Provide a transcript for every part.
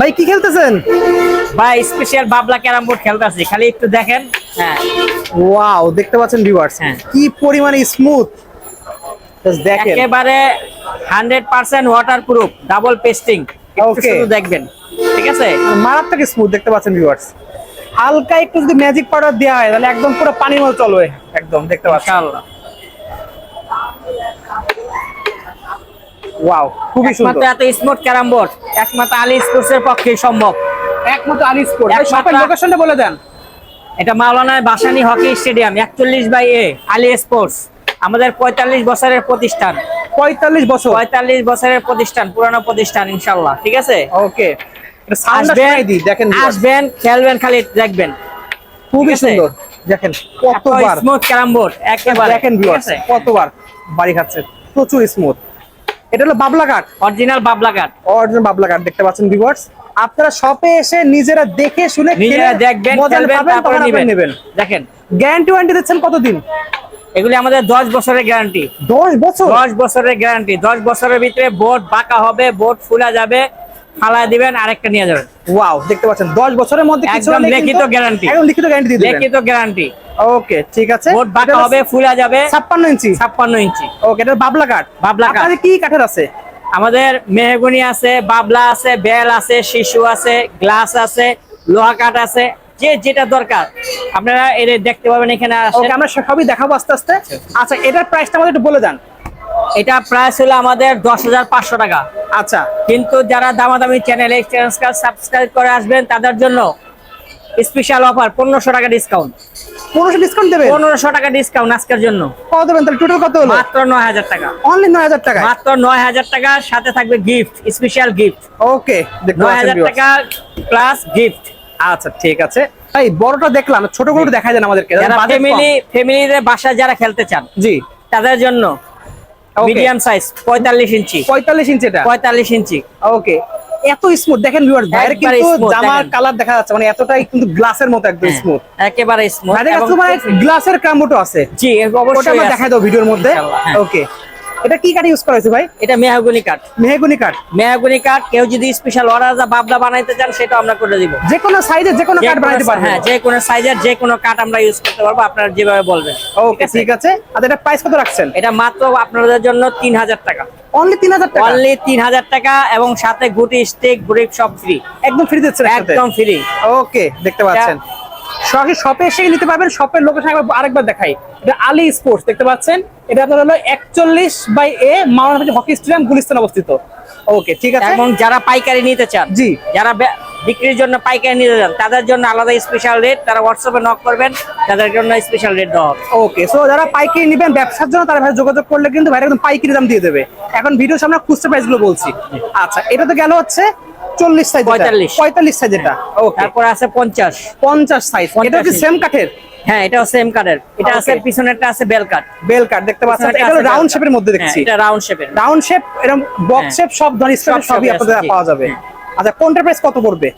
ভাই কি খেলতেছেন? ভাই স্পেশাল বাবলা ক্যারাম বোর্ড খেলতেছি। খালি একটু দেখেন। হ্যাঁ। ওয়াও দেখতে পাচ্ছেন ভিউয়ার্স হ্যাঁ। কি পরিমাণে স্মুথ দেখেন। একেবারে hundred percent waterproof double pasting Okay. শুধু দেখবেন। ঠিক আছে? মারাত্মক স্মুথ দেখতে পাচ্ছেন ভিউয়ার্স হালকা একটু যদি ম্যাজিক পাউডার দেওয়া হয় তাহলে একদম পুরো পানির মতো চলবে। একদম দেখতে পাচ্ছেন। ওয়াও খুবই সুন্দর। এত স্মুথ ক্যারাম বোর্ড। একমাত্র আলী স্পোর্টস এর পক্ষে সম্ভব। একমাত্র আলি স্পোর্ট একমাত্র- শপের লোকেশনটা বলে দেন। এটা মাওলানা বাসানি হকি স্টেডিয়াম একচল্লিশ বাই এ আলী স্পোর্টস আমাদের পঁয়তাল্লিশ বছরের প্রতিষ্ঠান। পঁয়তাল্লিশ বছর? পঁয়তাল্লিশ বছরের প্রতিষ্ঠান পুরানো প্রতিষ্ঠান ইনশাল্লাহ ঠিক আছে? ওকে আসবেন দেখেন আসবেন খেলবেন খালি দেখবেন। খুবই সুন্দর। দেখেন কতবার। স্মুথ ক্যারাম বোর্ড একেবারে। দেখেন কতবার বাড়ি খাচ্ছে। প্রচুর স্মুথ এটা হলো বাবলা কাঠ অরিজিনাল বাবলা কাঠ অরিজিনাল বাবলা কাঠ দেখতে পাচ্ছেন ভিউয়ার্স আপনারা শপে এসে নিজেরা দেখে শুনে দেখবেন তারপরে নেবেন। দেখেন। গ্যারান্টি ওয়ারেন্টি দিচ্ছেন কতদিন? এগুলি আমাদের দশ বছরের গ্যারান্টি দশ বছর? দশ বছরের গ্যারান্টি দশ বছরের ভিতরে বোর্ড বাঁকা হবে বোর্ড ফুলা যাবে ফালা দিবেন আরেকটা নিয়ে যাবেন। ওয়াও দেখতে পাচ্ছেন। দশ বছরের মধ্যে কিছু একদম লিখিত। একদম লিখিত গ্যারান্টি লিখিত গ্যারান্টি ওকে ঠিক আছে। বোর্ড বাঁকা হবে ফুলা যাবে। ছাপ্পান্ন ইঞ্চি। ছাপ্পান্ন ইঞ্চি। ওকে এটা বাবলা কাঠ? বাবলা কাঠ। আপনাদের কি কাঠের আছে? আমাদের মেহগুনি আছে বাবলা আছে বেল আছে শিশু আছে গ্লাস আছে লোহা কাঠ আছে যে যেটা দরকার। আপনারা এর দেখতে পাবেন এখানে। ওকে আমরা সবই দেখাবো আস্তে আস্তে। আচ্ছা এটার প্রাইসটা আমাদের একটু বলে দেন। এটা প্রাইস হলো আমাদের দশ হাজার পাঁচশো টাকা। আচ্ছা। কিন্তু যারা দামাদামি চ্যানেল সাবস্ক্রাইব করে আসবেন তাদের জন্য স্পেশাল অফার পনেরোশো টাকা ডিসকাউন্ট ডিসকাউন্ট দেবেন? টাকা ডিসকাউন্ট আজকের জন্য। কত দেবেন? তাহলে টোটাল কত হলো? মাত্র নয় হাজার টাকা। অনলি নয় হাজার টাকা মাত্র সাথে থাকবে গিফট স্পেশাল গিফট ওকে। টাকা প্লাস গিফট আচ্ছা ঠিক আছে। ভাই বড়টা দেখলাম ছোটগুলো দেন আমাদেরকে। যারা ফ্যামিলি ফ্যামিলিতে বাসা যারা খেলতে চান জি। তাদের জন্য মিডিয়াম সাইজ পঁয়তাল্লিশ ইঞ্চি। পঁয়তাল্লিশ ইঞ্চি এটা? পঁয়তাল্লিশ ইঞ্চি। ওকে এত স্মুথ দেখেন ভিউয়ার বাইরে কিন্তু জামার কালার দেখা যাচ্ছে মানে এতটাই কিন্তু গ্লাসের মতো একদম স্মুথ একেবারে স্মুথ বাইরে কাছে মানে গ্লাসের কামটো আছে। জি ওটা অবশ্যই আমরা আছে। দেখাই দাও ভিডিওর মধ্যে। হ্যাঁ। ওকে এটা কি কাঠ ইউজ করা হয়েছে ভাই? এটা মেহাগুনি কাঠ মেহগুনি কাঠ মেহাগুনি কাঠ কেউ যদি স্পেশাল অর্ডার বাবলা বানাইতে চান সেটা আমরা করে দিব। যে কোনো সাইজে যে কোনো কাঠ বানাইতে পারবেন। হ্যাঁ যে কোনো সাইজের যে কোনো কাঠ আমরা ইউজ করতে পারব আপনারা যেভাবে বলবেন। ওকে ঠিক আছে? আর এটা প্রাইস কত রাখছেন? এটা মাত্র আপনাদের জন্য তিন হাজার টাকা। অনলি তিন হাজার টাকা? অনলি তিন হাজার টাকা এবং সাথে গুটি স্টিক ব্রেক সব ফ্রি একদম ফ্রি দিচ্ছেন একদম ফ্রি ওকে দেখতে পাচ্ছেন। সরাসরি শপে এসে নিতে পারবেন। শপের লোকেশন একবার আরেকবার দেখাই। এটা আলী স্পোর্টস দেখতে পাচ্ছেন? এটা আপনার হলো একচল্লিশ by A Maulana hockey stadium Gulistan অবস্থিত। ওকে ঠিক আছে? এবং যারা পাইকারি নিতে চান জি। যারা বিক্রির জন্য পাইকারি নিতে চান তাদের জন্য আলাদা স্পেশাল রেট তারা হোয়াটসঅ্যাপে নক করবেন তাদের জন্য স্পেশাল রেট দেওয়া ওকে সো যারা পাইকারি নেবেন ব্যবসার জন্য তারা ভাই যোগাযোগ করলে কিন্তু ভাই একদম পাইকারি দাম দিয়ে দেবে। এখন ভিডিও সামনে খুচরা প্রাইসগুলো বলছি। আচ্ছা এটা তো গেল হচ্ছে চল্লিশ সাইজ 45 পঁয়তাল্লিশ। সাইজ এটা। ওকে তারপরে আছে পঞ্চাশ। পঞ্চাশ সাইজ এটা কি সেম কাঠের হ্যাঁ এটাও সেম এটা আছে. পিছনেরটা আছে বেল কাট বেল কাঠ দেখতে পাচ্ছেন? এটা রাউন্ড শেপের মধ্যে দেখছি। হ্যাঁ, এটা রাউন্ড শেপের রাউন্ড শেপ এরকম বক্স হ্যাঁ। শেপ সব ধরনের সব সবই আপনাদের পাওয়া যাবে। আচ্ছা কোনটা প্রাইস কত পড়বে?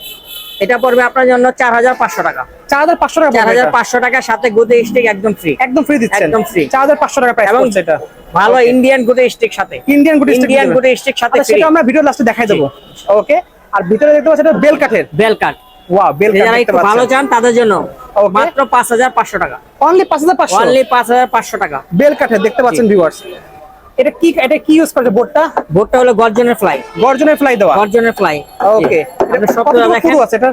এটা পড়বে আপনার জন্য চার হাজার পাঁচশো টাকা। চার হাজার পাঁচশো টাকা চার পড়বে হাজার এটা। পাঁচশো টাকার সাথে গুতে স্টিক একদম ফ্রি একদম ফ্রি দিচ্ছেন? একদম হাজার পাঁচশো টাকা প্রাইস পড়ছে এটা। ভালো ইন্ডিয়ান গুতে স্টিক সাথে। ইন্ডিয়ান গুটি ইন্ডিয়ান গুতে স্টিক সাথে আচ্ছা, সেটা আমরা ভিডিও লাস্টে দেখাই দেবো। ওকে আর ভিতরে দেখতে পাচ্ছেন এটা বেল কাঠের। বেল ওয়াও বেল কাঠ যারা একটু ভালো চান তাদের জন্য মাত্র টাকা। অনলি টাকা। বেল কাঠের দেখতে পাচ্ছেন ভিউয়ার্স এটা কি এটা কি ইউজ করেছে বোর্ডটা বোর্ডটা হলো গর্জনের ফ্লাই গর্জনের ফ্লাই দেওয়া। গর্জনের ফ্লাই ওকে আপনি সব দেখেন। আছে এটা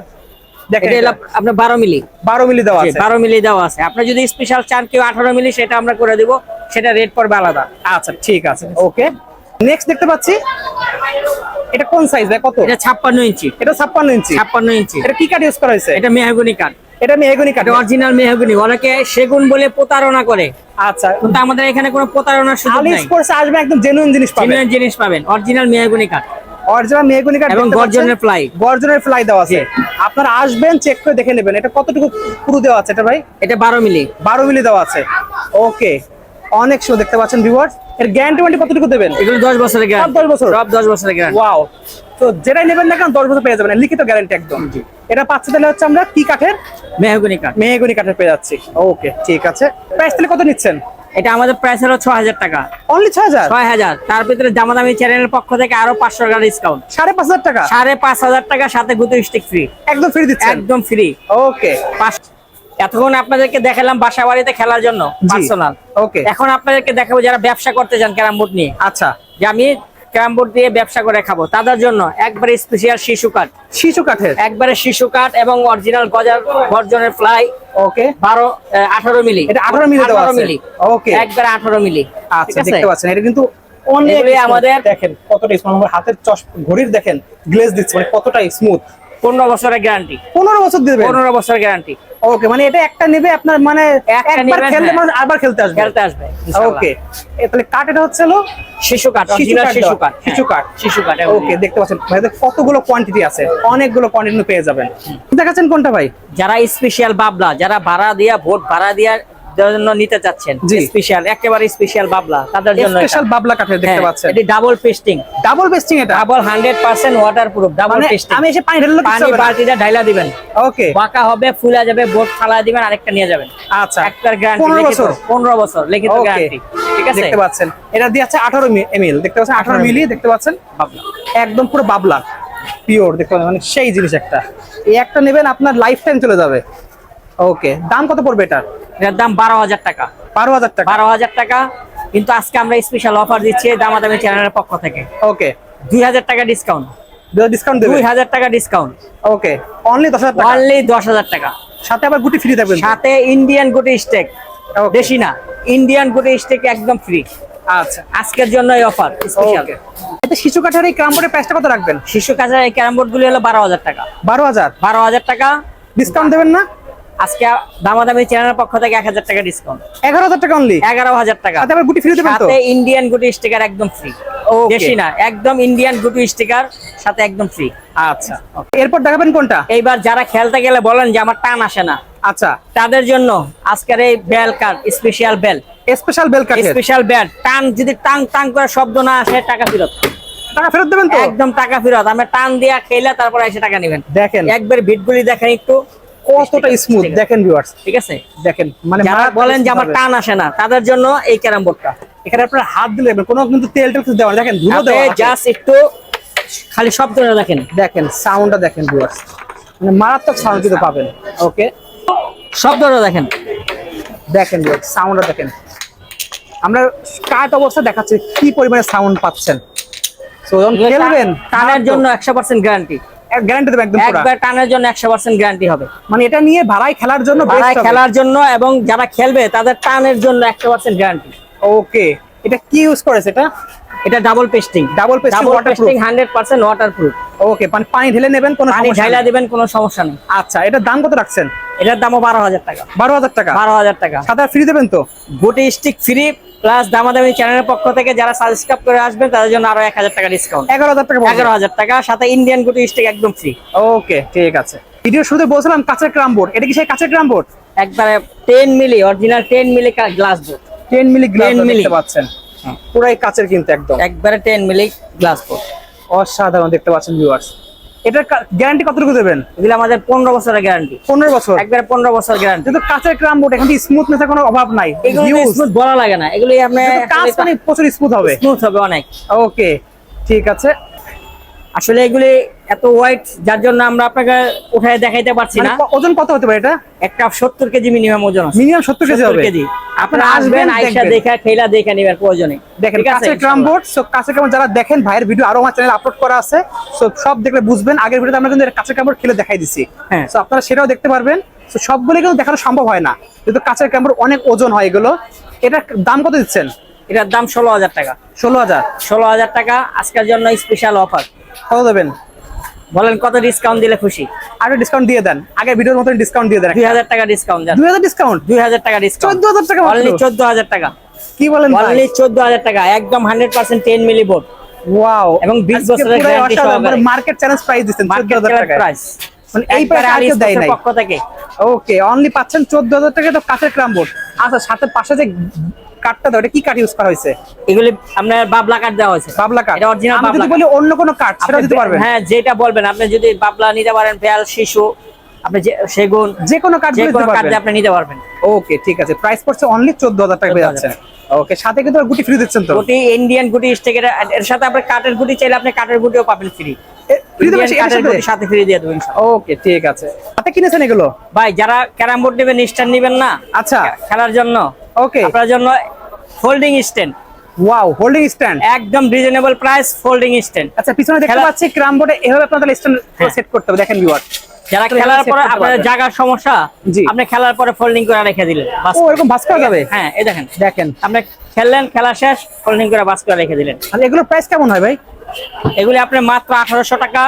দেখেন এটা আপনার বারো মিলি। বারো মিলি দেওয়া আছে। বারো মিলি দেওয়া আছে। আপনি যদি স্পেশাল চান কেউ আঠারো মিলি সেটা আমরা করে দিব। সেটা রেট পড়বে আলাদা। আচ্ছা ঠিক আছে। ওকে নেক্সট দেখতে পাচ্ছি। এটা কোন সাইজ ভাই কত। এটা ছাপ্পান্ন ইঞ্চি। এটা ছাপ্পান্ন ইঞ্চি। ছাপ্পান্ন ইঞ্চি। এটা কি কাঠ ইউজ করা হয়েছে? এটা মেহাগুনি কাঠ। এটা মেহগনি কাঠ। Original mahogany. অনেকে সেগুন বলে প্রতারণা করে। আচ্ছা। কিন্তু আমাদের এখানে কোনো প্রতারণার সুযোগ নাই। স্পোর্টস আসবে একদম জেনুইন জিনিস পাবেন জেনুইন জিনিস পাবেন। অরিজিনাল মেহাগুনি কাঠ। অরিজিনাল মেহগনি কাঠ এবং গর্জনের fly। গর্জনের ফ্লাই দেওয়া আছে। আপনারা আসবেন চেক করে দেখে নেবেন। এটা কতটুকু পুরো দেওয়া আছে এটা ভাই? এটা বারো মিলি। বারো মিলি দেওয়া আছে। ওকে অনেক শো দেখতে পাচ্ছেন ভিউয়ার্স এর গ্যারান্টি ওয়ারেন্টি কতটুকু দেবেন? এগুলো দশ বছরের সব গ্যারান্টি দশ বছর? সব দশ বছরের গ্যারান্টি ওয়াও তো যেটাই নেবেন না কেন দশ বছর পেয়ে যাবেন। লিখিত গ্যারান্টি একদম। এটা পাচ্ছে তাহলে হচ্ছে আমরা কি কাঠের? মেহাগুনি কাঠ। মেহগনি কাঠের পেয়ে যাচ্ছি। ওকে ঠিক আছে। প্রাইস তাহলে কত নিচ্ছেন? এটা আমাদের প্রাইস হলো ছ হাজার টাকা। অনলি ছয় হাজার? ছয় হাজার। তার ভিতরে দামাদামি চ্যানেলের পক্ষ থেকে আরও পাঁচশো টাকা ডিসকাউন্ট সাড়ে পাঁচ হাজার টাকা? সাড়ে পাঁচ হাজার টাকা সাথে গুতো স্টিক ফ্রি একদম ফ্রি দিচ্ছেন? একদম ফ্রি ওকে পাঁচ এতক্ষণ আপনাদেরকে দেখালাম বাসা বাড়িতে খেলার জন্য পার্সোনাল। ওকে। এখন আপনাদেরকে দেখাবো যারা ব্যবসা করতে চান ক্যারাম বোর্ড নিয়ে। আচ্ছা। যে আমি ক্যারাম বোর্ড দিয়ে ব্যবসা করে খাব। তাদের জন্য একবারে স্পেশাল শিশু কাঠ। শিশু কাঠের? একবারে শিশু কাঠ এবং অরিজিনাল গজার গর্জনের ফ্লাই ওকে। বারো আঠারো মিলি। এটা 18 মিলি দেওয়া 18 মিলি। Okay. একবারে আঠারো মিলি। আচ্ছা দেখতে পাচ্ছেন এটা কিন্তু অনেক আমাদের- দেখেন কতটা স্মুথ হাতের চশ ঘড়ির দেখেন গ্লেজ দিচ্ছে মানে কতটা স্মুথ পনেরো বছরের গ্যারান্টি পনেরো বছর দিবেন পনেরো বছরের গ্যারান্টি ওকে মানে এটা একটা নেবে আপনার মানে একবার খেললে। মানুষ আবার খেলতে আসবে। খেলতে আসবে ওকে তাহলে কাঠ এটা হচ্ছে হলো শিশু কাঠ শিশু কাঠ শিশু কাঠ। হ্যাঁ, শিশু কাঠ ওকে দেখতে পাচ্ছেন। ভাইদের কতগুলো কোয়ান্টিটি আছে। অনেকগুলো কোয়ান্টিটি পেয়ে যাবেন। দেখাচ্ছেন কোনটা ভাই? যারা স্পেশাল বাবলা যারা ভাড়া দিয়া ভোট ভাড়া দিয়া জন্য নিতে চাচ্ছেন। স্পেশাল একেবারে স্পেশাল বাবলা তাদের জন্য স্পেশাল বাবলা কাঠের দেখতে পাচ্ছেন। এটি ডাবল পেস্টিং ডাবল বেস্টিং এটা? Double hundred percent waterproof double pasting আমি এসে পানি ঢেলে পানি বালতিটা ঢাইলা দিবেন। ওকে বাঁকা হবে ফুলা যাবে বোট ফালা দিবেন আরেকটা নিয়ে যাবেন। আচ্ছা। একটার গ্যারান্টি 15 লিখিত। বছর? পনেরো বছর লিখিত গ্যারান্টি ঠিক আছে? দেখতে পাচ্ছেন। এটা দিয়ে আছে আঠারো এমএল দেখতে পাচ্ছেন? আঠারো 18 মিলি দেখতে পাচ্ছেন? বাবলা। একদম পুরো বাবলা। পিওর দেখতে পাচ্ছেন? মানে সেই জিনিস একটা। এই একটা নেবেন আপনার লাইফ টাইম চলে যাবে। ওকে দাম কত পড়বে এটার এটার দাম বারো হাজার টাকা। বারো হাজার টাকা। বারো হাজার টাকা। কিন্তু আজকে আমরা স্পেশাল অফার দিচ্ছি দামাদামি চ্যানেলের পক্ষ থেকে। ওকে। দুই হাজার টাকা ডিসকাউন্ট ডিসকাউন্ট দুই হাজার টাকা ডিসকাউন্ট ওকে। অনলি দশ হাজার অনলি দশ হাজার টাকা। সাথে আবার গুটি ফ্রি থাকবেন তো? সাথে ইন্ডিয়ান গুটি স্টেক. দেশি না। ইন্ডিয়ান গুটি স্টেক একদম ফ্রি আচ্ছা। আজকের জন্য এই অফার স্পেশাল শিশু কাঠের এই ক্রামবোর্ডের প্রাইসটা কত রাখবেন? শিশু কাছের এই ক্যারামবোর্ড গুলি হলো বারো হাজার টাকা। বারো হাজার? বারো হাজার টাকা। ডিসকাউন্ট দেবেন না? আজকে দামাদামি চ্যানেলের পক্ষ থেকে এক হাজার টাকা ডিসকাউন্ট এগারো হাজার টাকা অনলি এগারো হাজার টাকা। সাথে গুটি ফ্রি দেবেন সাথে ইন্ডিয়ান গুটি স্টিকার একদম ফ্রি বেশি না একদম ইন্ডিয়ান গুটি স্টিকার সাথে একদম ফ্রি আচ্ছা এরপর দেখাবেন কোনটা? এইবার যারা খেলতে গেলে বলেন যে আমার টান আসে না। আচ্ছা। তাদের জন্য আজকের এই bell card special bell special বেল কাঠের স্পেশাল বেল টান যদি টাং টাং করে শব্দ না আসে টাকা ফেরত। টাকা ফেরত দেবেন তো? একদম টাকা ফেরত। আমি টান দিয়া খেলে তারপর এসে টাকা নেবেন। দেখেন। একবার ভিটগুলি দেখেন একটু। কতটা স্মুথ দেখেন ভিউয়ার্স ঠিক আছে? দেখেন মানে যারা বলেন যে আমার টান আসে না তাদের জন্য এই ক্যারাম বোর্ডটা। এখানে আপনার হাত দিলে কোনো কিন্তু তেল টেল কিছু দেওয়া দেখেন ধুলো দেওয়া। জাস্ট একটু খালি শব্দটা দেখেন। দেখেন সাউন্ডটা দেখেন ভিউয়ার্স মানে মারাত্মক সাউন্ড কিন্তু পাবেন। ওকে শব্দটা দেখেন। দেখেন ভিউয়ার্স সাউন্ডটা দেখেন। আমরা কাট অবস্থা দেখাচ্ছি কি পরিমাণে সাউন্ড পাচ্ছেন। তো যখন খেলবেন টানের জন্য একশো পার্সেন্ট গ্যারান্টি গ্যারান্টি দেবে একদম একবার টানের জন্য একশো পার্সেন্ট গ্যারান্টি হবে। মানে এটা নিয়ে ভাড়ায় খেলার জন্য ভাড়ায় খেলার জন্য এবং যারা খেলবে তাদের টানের জন্য একশো পার্সেন্ট গ্যারান্টি ওকে এটা কি ইউজ করেছে এটা এটা double pasting double pasting hundred percent waterproof okay মানে পানি ঢেলে নেবেন কোনো সমস্যা পানি নেই। দিবেন কোনো সমস্যা নেই। আচ্ছা এটার দাম কত রাখছেন? এটার দামও বারো হাজার টাকা। বারো হাজার টাকা? বারো হাজার টাকা। সাদা ফ্রি দেবেন তো? গুটি স্টিক ফ্রি প্লাস দামাদামি চ্যানেলের পক্ষ থেকে যারা সাবস্ক্রাইব করে আসবেন তাদের জন্য আরও এক হাজার টাকা ডিসকাউন্ট এগারো হাজার টাকা এগারো হাজার টাকা সাথে ইন্ডিয়ান গুটি স্টিক একদম ফ্রি ওকে ঠিক আছে। ভিডিও শুরুতে বলছিলাম কাঁচের ক্রাম বোর্ড এটা কি সেই কাঁচের ক্রাম বোর্ড একবারে ten milli original ten milli glass board ten milli glass milli. পাচ্ছেন। পুরাই কাঁচের কিন্তু একদম। একবারে টেন মিলি গ্লাস বোর্ড অসাধারণ দেখতে পাচ্ছেন ভিউয়ার্স এটার গ্যারান্টি কতটুকু দেবেন? এগুলো আমাদের পনেরো বছরের গ্যারান্টি পনেরো বছর? একবারে পনেরো বছর গ্যারান্টি কিন্তু কাঁচের ক্রাম বোর্ড স্মুথ স্মুথনেস কোনো অভাব নাই। এগুলো স্মুথ বলা লাগে না। এগুলি আপনার কাজ মানে প্রচুর স্মুথ হবে। স্মুথ হবে অনেক। ওকে ঠিক আছে। আসলে এগুলি এত ওয়াইট যার জন্য আমরা আপনাকে উঠায় দেখাইতে পারছি মানে না ওজন কত হতে পারে এটা? একটা সত্তর কেজি মিনিমাম ওজন আছে। মিনিমাম সত্তর কেজি হবে? কেজি। আপনারা আসবেন আইসা দেখা খেলা দেখে নিবেন প্রয়োজনে। দেখেন ক্রাম ইনশাআল্লাহ। বোর্ড সো কাছের ক্রাম যারা দেখেন ভাইয়ের ভিডিও আরও আমার চ্যানেলে আপলোড করা আছে সো সব দেখলে বুঝবেন। আগের ভিডিওতে আমরা কিন্তু কাছের ক্রাম খেলে দেখাই দিছি। হ্যাঁ। সো আপনারা সেটাও দেখতে পারবেন। সো সবগুলো কিন্তু দেখানো সম্ভব হয় না। কিন্তু কাছের ক্রাম অনেক ওজন হয় এগুলো। এটার দাম কত দিচ্ছেন? এটার দাম ষোলো হাজার টাকা। ষোলো হাজার। ষোলো হাজার টাকা আজকের জন্য স্পেশাল অফার কত দেবেন? বলেন কত ডিসকাউন্ট দিলে খুশি? আরও ডিসকাউন্ট দিয়ে দেন। আগের ভিডিওর মতন ডিসকাউন্ট দিয়ে দেন। দুই হাজার টাকা ডিসকাউন্ট দুই হাজার ডিসকাউন্ট দুই হাজার টাকা ডিসকাউন্ট চোদ্দ হাজার টাকা অনলি চোদ্দ হাজার টাকা। কি বলেন অনলি চোদ্দ হাজার টাকা। একদম hundred percent ten milli board wow এবং 20 বছরের guarantee সহকারে। মার্কেট চ্যালেঞ্জ প্রাইস মার্কেট হাজার টাকা প্রাইস মানে এই কেউ দেয় নাই। পক্ষ থেকে। ওকে অনলি পাচ্ছেন চোদ্দ হাজার টাকা তো কাঠের ক্রাম বোর্ড আচ্ছা সাথে পাশে যে কাঠটা দাও এটা কি কাঠ ইউজ করা হয়েছে? এগুলি আপনার বাবলা কাঠ দেওয়া হয়েছে বাবলা কাঠ এটা অরিজিনাল বাবলা বলি অন্য কোনো কাঠ সেটা দিতে পারবেন। হ্যাঁ যেটা বলবেন আপনি যদি বাবলা নিতে পারেন শিশু আপনি যে সেগুন যে কোনো কাঠ যে দিতে কোনো কাঠ আপনি নিতে পারবেন। ওকে ঠিক আছে। প্রাইস পড়ছে অনলি চোদ্দ হাজার টাকা পেয়ে 14,000 যাচ্ছেন ওকে সাথে কিন্তু গুটি ফ্রি দিচ্ছেন তো? গুটি ইন্ডিয়ান গুটি স্টেকের এর সাথে আপনি কাঠের গুটি চাইলে আপনি কাঠের গুটিও পাবেন ফ্রি সাথে? ফ্রি দিয়ে দেবেন ওকে ঠিক আছে। সাথে কিনেছেন এগুলো? ভাই যারা ক্যারাম বোর্ড নেবেন স্ট্যান্ড নেবেন না? আচ্ছা। খেলার জন্য। ওকে আপনার জন্য folding stand wow holding stand একদম রিজনেবল প্রাইস ফোল্ডিং স্ট্যান্ড আচ্ছা পিছনে দেখতে পাচ্ছি ক্রাম বোর্ডে এভাবে আপনাদের স্ট্যান্ড। সেট করতে হবে। দেখেন ভিউয়ার যারা খেলার পরে আপনার জায়গার সমস্যা। আপনি খেলার পরে ফোল্ডিং করে রেখে দিলেন। বাস ও এরকম ভাস করা যাবে? হ্যাঁ এই দেখেন। দেখেন। আপনি খেললেন খেলা শেষ ফোল্ডিং করে বাস করে রেখে দিলেন। আর এগুলোর প্রাইস কেমন হয় ভাই? এগুলি আপনি মাত্র আঠারোশো টাকা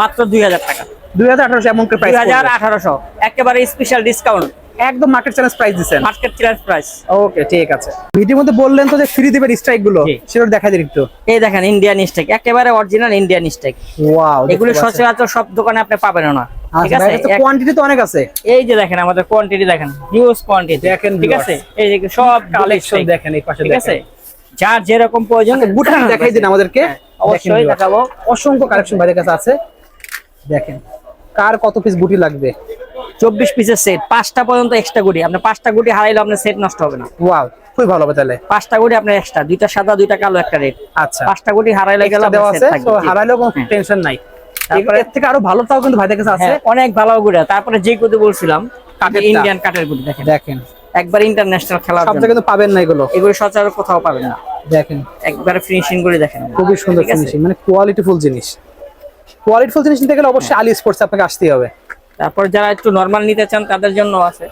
মাত্র দুই হাজার টাকা। দুই হাজার আঠারোশো এমন করে দুই প্রাইস হাজার আঠারোশো। একেবারে স্পেশাল ডিসকাউন্ট একদম মার্কেট চ্যালেঞ্জ প্রাইস দিচ্ছেন মার্কেট চ্যালেঞ্জ প্রাইস ওকে ঠিক আছে। ভিডিওর মধ্যে বললেন তো যে ফ্রি দিবেন স্ট্রাইকগুলো। সেটা দেখাই দিন একটু। এই দেখেন ইন্ডিয়ান স্টেক একেবারে অরিজিনাল ইন্ডিয়ান স্টেক ওয়াও এগুলি সচরাচর সব দোকানে আপনি পাবেন না। ঠিক আছে? কোয়ান্টিটি তো অনেক আছে। এই যে দেখেন আমাদের কোয়ান্টিটি দেখেন হিউজ কোয়ান্টিটি দেখেন ঠিক আছে? এই যে সব কালেকশন দেখেন এই পাশে ঠিক আছে? যার যেরকম প্রয়োজন গুটা দেখাই দিন আমাদেরকে। হ্যাঁ, অবশ্যই দেখাবো। অসংখ্য কালেকশন ভাইদের কাছে আছে। দেখেন কার কত পিস গুটি লাগবে? চব্বিশ পিসের সেট পাঁচটা পর্যন্ত এক্সট্রা গুটি। আপনি পাঁচটা গুটি হারাইলে আপনার সেট নষ্ট হবে না। ওয়াও খুবই ভালো হবে তাহলে। পাঁচটা গুটি আপনার এক্সট্রা দুইটা সাদা দুইটা কালো একটা রেট আচ্ছা। পাঁচটা গুটি হারাইলে গেলে Extra দেওয়া আছে তো হারালেও কোনো হ্যাঁ। টেনশন নাই। তারপরে- এর থেকে আরও ভালো তাও কিন্তু ভাইদের কাছে আছে। হ্যাঁ, অনেক ভালো গুড়া তারপরে যে গুটি বলছিলাম। ইন্ডিয়ান কাঠের গুটি দেখেন। দেখেন। একবার ইন্টারন্যাশনাল খেলার সব জায়গায় তো পাবেন না এগুলো। এগুলো সচরাচর কোথাও পাবেন না। দেখেন। একবারে ফিনিশিং করে দেখেন। খুবই সুন্দর ফিনিশিং মানে জিনিস। জিনিস নিতে গেলে অবশ্যই আলি স্পোর্টস আপনাকে আসতেই হবে। তারপর যারা একটু নরমাল নিতে চান তাদের জন্য আছে।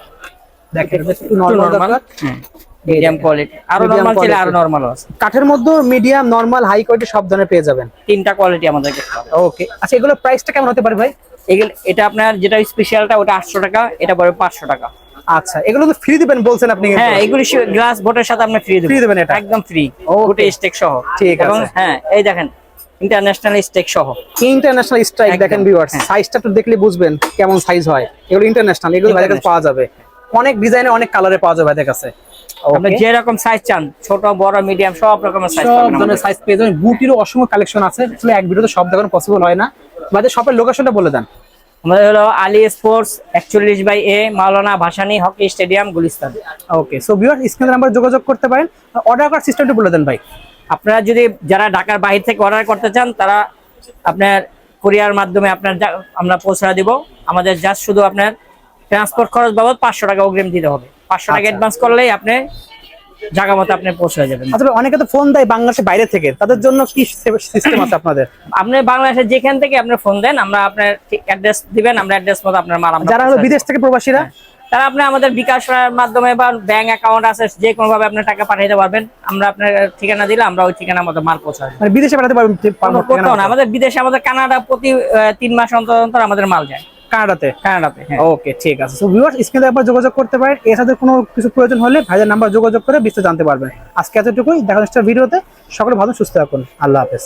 দেখেন একটু একটু নরমাল নরমাল মিডিয়াম কোয়ালিটি আরও নরমাল চাইলে আরও নরমাল আছে। কাঠের মধ্যে মিডিয়াম নরমাল হাই কোয়ালিটি সব ধরনের পেয়ে যাবেন। তিনটা কোয়ালিটি আমাদের কাছে ওকে আচ্ছা এগুলো প্রাইসটা কেমন হতে পারে ভাই? এগুলো এটা আপনার যেটা স্পেশালটা ওটা আটশো টাকা এটা পড়বে টাকা। আচ্ছা এগুলো তো ফ্রি দিবেন বলছেন আপনি হ্যাঁ এগুলি গ্লাস বোটের সাথে আপনি ফ্রি দেবেন। দেবেন এটা? একদম ফ্রি. গোটে স্টেক সহ। ঠিক আছে। হ্যাঁ এই দেখেন ইন্টারন্যাশনাল স্টেক সহ। ইন্টারন্যাশনাল স্ট্রাইক দেখেন ভিউয়ার্স। সাইজটা একটু দেখলে বুঝবেন কেমন সাইজ হয়। এগুলো ইন্টারন্যাশনাল এগুলো ভাইদের কাছে পাওয়া যাবে। অনেক ডিজাইনে অনেক কালারে পাওয়া যাবে ভাইদের কাছে। আপনি যে রকম সাইজ চান ছোট বড় মিডিয়াম সব রকমের সাইজ সব পাবেন ধরনের। সাইজ পেয়ে যাবেন। বুটিরও অসংখ্য কালেকশন আছে। আসলে এক ভিডিওতে সব দেখানো পসিবল হয় না। ভাইদের শপের লোকেশনটা বলে দেন। আমাদের হলো আলী স্পোর্টস একচল্লিশ by A Maulana Bhashani hockey stadium Gulistan. Okay so viewer স্ক্রিনে নাম্বার যোগাযোগ করতে পারেন। অর্ডার করার সিস্টেমটা বলে দেন ভাই। আপনারা যদি যারা ঢাকার বাইরে থেকে অর্ডার করতে চান তারা আপনার কোরিয়ার মাধ্যমে আপনার আমরা পৌঁছা দিব। আমাদের জাস্ট শুধু আপনার ট্রান্সপোর্ট খরচ বাবদ পাঁচশো টাকা অগ্রিম দিতে হবে। পাঁচশো টাকা আচ্ছা। অ্যাডভান্স করলেই আপনি জায়গা মতো আপনি পৌঁছে যাবেন। আসলে অনেকে তো ফোন দেয় বাংলাদেশের বাইরে থেকে। তাদের জন্য কি সিস্টেম আছে আপনাদের? আপনি বাংলাদেশের যেখান থেকে আপনি ফোন দেন আমরা আপনার অ্যাড্রেস দিবেন আমরা অ্যাড্রেস মতো আপনার মাল আমরা যারা হলো বিদেশ থেকে প্রবাসীরা? হ্যাঁ। তারা আপনি আমাদের বিকাশ মাধ্যমে বা ব্যাংক অ্যাকাউন্ট আছে যে কোনো ভাবে আপনার টাকা পাঠাইতে পারবেন। আমরা আপনার ঠিকানা দিলে আমরা ওই ঠিকানা মতো মাল পৌঁছাবো মানে বিদেশে পাঠাতে পারবেন পারব কোথাও না আমাদের বিদেশে আমাদের কানাডা প্রতি তিন মাস অন্তর অন্তর আমাদের মাল যায়। কানাডাতে? কানাডাতে হ্যাঁ। ওকে ঠিক আছে। সো ভিউয়ার্স স্ক্রিনে একবার যোগাযোগ করতে পারেন। এর সাথে কোনো কিছু প্রয়োজন হলে ভাইদের নাম্বার যোগাযোগ করে বিস্তারিত জানতে পারবেন। আজকে এতটুকুই। দেখা যাচ্ছে ভিডিওতে। সকলে ভালো সুস্থ থাকুন। আল্লাহ হাফেজ।